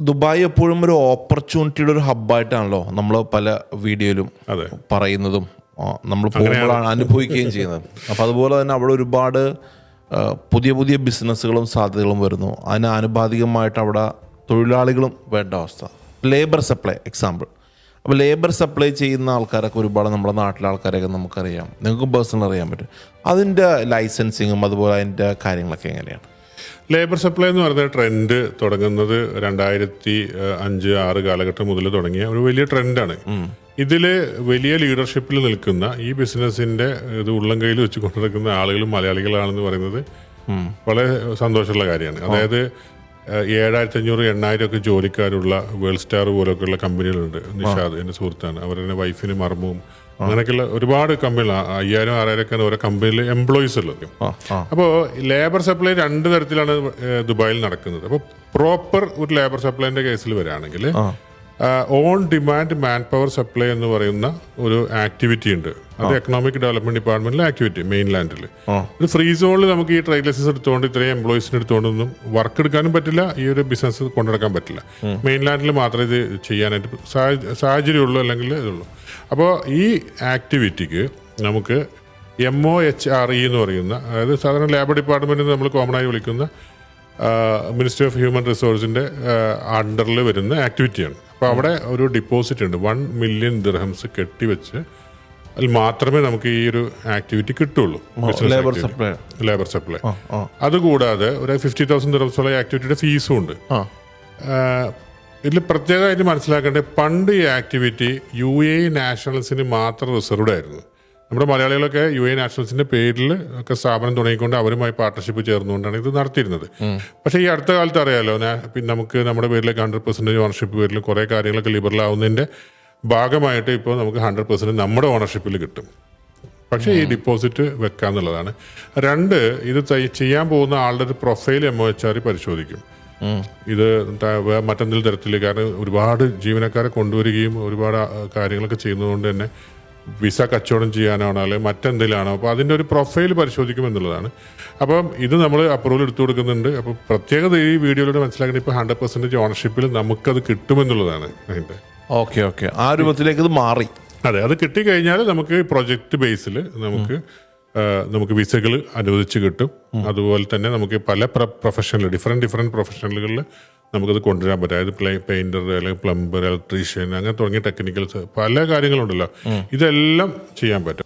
Dubai എപ്പോഴും ഒരു ഓപ്പർച്യൂണിറ്റിയുടെ ഒരു ഹബ്ബായിട്ടാണല്ലോ നമ്മൾ പല വീഡിയോയിലും അതെ. പറയുന്നതും നമ്മൾ പോകുമ്പോഴാണ് അനുഭവിക്കുകയും ചെയ്യുന്നത്. അപ്പം അതുപോലെ തന്നെ അവിടെ ഒരുപാട് പുതിയ പുതിയ ബിസിനസ്സുകളും സാധ്യതകളും വരുന്നു. അതിന് ആനുപാതികമായിട്ട് അവിടെ തൊഴിലാളികളും വേണ്ട അവസ്ഥ. ലേബർ സപ്ലൈ എക്സാമ്പിൾ അപ്പോൾ ലേബർ സപ്ലൈ ചെയ്യുന്ന ആൾക്കാരൊക്കെ ഒരുപാട് നമ്മുടെ നാട്ടിലെ ആൾക്കാരെയൊക്കെ നമുക്കറിയാം. നിങ്ങൾക്ക് പേഴ്സണൽ അറിയാൻ പറ്റും. അതിന്റെ ലൈസൻസിങ്ങും അതുപോലെ അതിന്റെ കാര്യങ്ങളൊക്കെ എങ്ങനെയാണ്? ലേബർ സപ്ലൈ എന്ന് പറയുന്ന ട്രെൻഡ് തുടങ്ങുന്നത് രണ്ടായിരത്തി അഞ്ച് ആറ് കാലഘട്ടം മുതൽ തുടങ്ങിയ ഒരു വലിയ ട്രെൻഡാണ് ഇതിൽ വലിയ ലീഡർഷിപ്പിൽ നിൽക്കുന്ന ഈ ബിസിനസിന്റെ ഇത് ഉള്ളം കയ്യിൽ വെച്ച് ആളുകളും മലയാളികളാണെന്ന് പറയുന്നത് വളരെ സന്തോഷമുള്ള കാര്യമാണ്. അതായത് ഏഴായിരത്തി അഞ്ഞൂറ് എണ്ണായിരം ഒക്കെ ജോലിക്കാരുള്ള വേൾഡ് സ്റ്റാർ പോലൊക്കെയുള്ള കമ്പനികളുണ്ട്. നിഷാദ് എന്റെ സുഹൃത്താണ്. അവരുടെ വൈഫിന് മർമ്മവും അങ്ങനെയൊക്കെയുള്ള ഒരുപാട് കമ്പനികൾ അയ്യായിരം ആറായിരം ഒക്കെ ഓരോ കമ്പനിയിൽ എംപ്ലോയീസ് ഉള്ളത്. അപ്പോൾ ലേബർ സപ്ലൈ രണ്ട് തരത്തിലാണ് ദുബായിൽ നടക്കുന്നത്. അപ്പോൾ പ്രോപ്പർ ഒരു ലേബർ സപ്ലൈന്റെ കേസിൽ വരികയാണെങ്കിൽ on demand man power supply എന്ന് പറയുന്ന ഒരു ആക്ടിവിറ്റി ഉണ്ട്. അത് എക്കണോമിക് ഡെവലപ്മെന്റ് ഡിപ്പാർട്ട്മെന്റിലെ ആക്ടിവിറ്റി മെയിൻലാൻഡിൽ ഒരു ഫ്രീ സോണിൽ നമുക്ക് ഈ ട്രേഡ് ലൈസൻസ് എടുത്തുകൊണ്ട് ഇത്രയും എംപ്ലോയീസിന് എടുത്തുകൊണ്ടൊന്നും വർക്ക് എടുക്കാനും പറ്റില്ല ഈ ഒരു ബിസിനസ് കൊണ്ടുനടക്കാൻ പറ്റില്ല. മെയിൻലാൻഡിൽ മാത്രമേ ഇത് ചെയ്യാനായിട്ട് സാഹച- സാഹചര്യമുള്ളൂ അല്ലെങ്കിൽ ഇതുള്ളൂ. അപ്പോൾ ഈ ആക്ടിവിറ്റിക്ക് നമുക്ക് M O H R E എന്ന് പറയുന്ന അതായത് സാധാരണ ലേബർ ഡിപ്പാർട്ട്മെന്റ് നമ്മൾ കോമൺ ആയി വിളിക്കുന്ന മിനിസ്ട്രി ഓഫ് ഹ്യൂമൻ റിസോഴ്സിന്റെ അണ്ടറിൽ വരുന്ന ആക്ടിവിറ്റിയാണ് അപ്പോൾ അവിടെ ഒരു ഡിപ്പോസിറ്റ് ഉണ്ട്. വൺ മില്യൺ ദിർഹംസ് കെട്ടിവെച്ച് അതിൽ മാത്രമേ നമുക്ക് ഈ ഒരു ആക്ടിവിറ്റി കിട്ടുള്ളൂ. ലേബർ സപ്ലൈ ലേബർ സപ്ലൈ അതുകൂടാതെ ഒരു ഫിഫ്റ്റി തൗസൻഡ് ദിർഹംസുള്ള ആക്ടിവിറ്റിയുടെ ഫീസും ഉണ്ട്. ഇതിൽ പ്രത്യേകമായിട്ട് മനസ്സിലാക്കേണ്ടത് പണ്ട് ഈ ആക്ടിവിറ്റി യു എ നാഷണൽസിന് മാത്രം റിസർവ്ഡ് ആയിരുന്നു. നമ്മുടെ മലയാളികളൊക്കെ യു എ നാഷണൽസിന്റെ പേരിൽ ഒക്കെ സ്ഥാപനം തുടങ്ങിക്കൊണ്ട് അവരുമായി പാർട്ട്ണർഷിപ്പ് ചേർന്നുകൊണ്ടാണ് ഇത് നടത്തിയിരുന്നത്. പക്ഷേ ഈ അടുത്ത കാലത്ത് അറിയാലോ പിന്നെ നമുക്ക് നമ്മുടെ പേരിലേക്ക് ഹൺഡ്രഡ് പെർസെന്റേജ് ഓണർഷിപ്പ് പേരിൽ കുറേ കാര്യങ്ങളൊക്കെ ലിബറൽ ആവുന്നതിന്റെ ഭാഗമായിട്ട് ഇപ്പോൾ നമുക്ക് ഹൺഡ്രഡ് പെർസെന്റ് നമ്മുടെ ഓണർഷിപ്പിൽ കിട്ടും. പക്ഷേ ഈ ഡിപ്പോസിറ്റ് വെക്കാന്നുള്ളതാണ്. രണ്ട് ഇത് ചെയ്യാൻ പോകുന്ന ആളുടെ ഒരു profile M O H R പരിശോധിക്കും. ഇത് മറ്റെന്തെങ്കിലും തരത്തിൽ കാരണം ഒരുപാട് ജീവനക്കാരെ കൊണ്ടുവരികയും ഒരുപാട് കാര്യങ്ങളൊക്കെ ചെയ്യുന്നതുകൊണ്ട് തന്നെ വിസ കച്ചവടം ചെയ്യാനാണോ അല്ലെങ്കിൽ മറ്റെന്തിലാണോ? അപ്പോൾ അതിന്റെ ഒരു പ്രൊഫൈൽ പരിശോധിക്കും എന്നുള്ളതാണ്. അപ്പം ഇത് നമ്മൾ അപ്രൂവൽ എടുത്തു കൊടുക്കുന്നുണ്ട്. അപ്പോൾ പ്രത്യേകത ഈ വീഡിയോയിലൂടെ മനസ്സിലാക്കുന്നത് ഇപ്പോൾ ഹൺഡ്രഡ് പെർസെന്റേജ് ഓണർഷിപ്പിൽ നമുക്കത് കിട്ടുമെന്നുള്ളതാണ് അതിന്റെ ഓക്കെ ഓക്കെ. ആ രൂപത്തിലേക്ക് ഇത് മാറി. അതെ അത് കിട്ടിക്കഴിഞ്ഞാൽ നമുക്ക് പ്രൊജക്ട് ബേസിൽ നമുക്ക് നമുക്ക് വിസകൾ അനുവദിച്ച് കിട്ടും. അതുപോലെ തന്നെ നമുക്ക് പല പ്രൊഫഷണൽ ഡിഫറെന്റ് ഡിഫറെന്റ് പ്രൊഫഷണലുകളിൽ നമുക്കത് കൊണ്ടുവരാൻ പറ്റും. അതായത് പ്ലേ പെയിന്റർ അല്ലെങ്കിൽ പ്ലംബർ ഇലക്ട്രീഷ്യൻ അങ്ങനെ തുടങ്ങിയ ടെക്നിക്കൽസ് പല കാര്യങ്ങളുണ്ടല്ലോ. ഇതെല്ലാം ചെയ്യാൻ പറ്റും.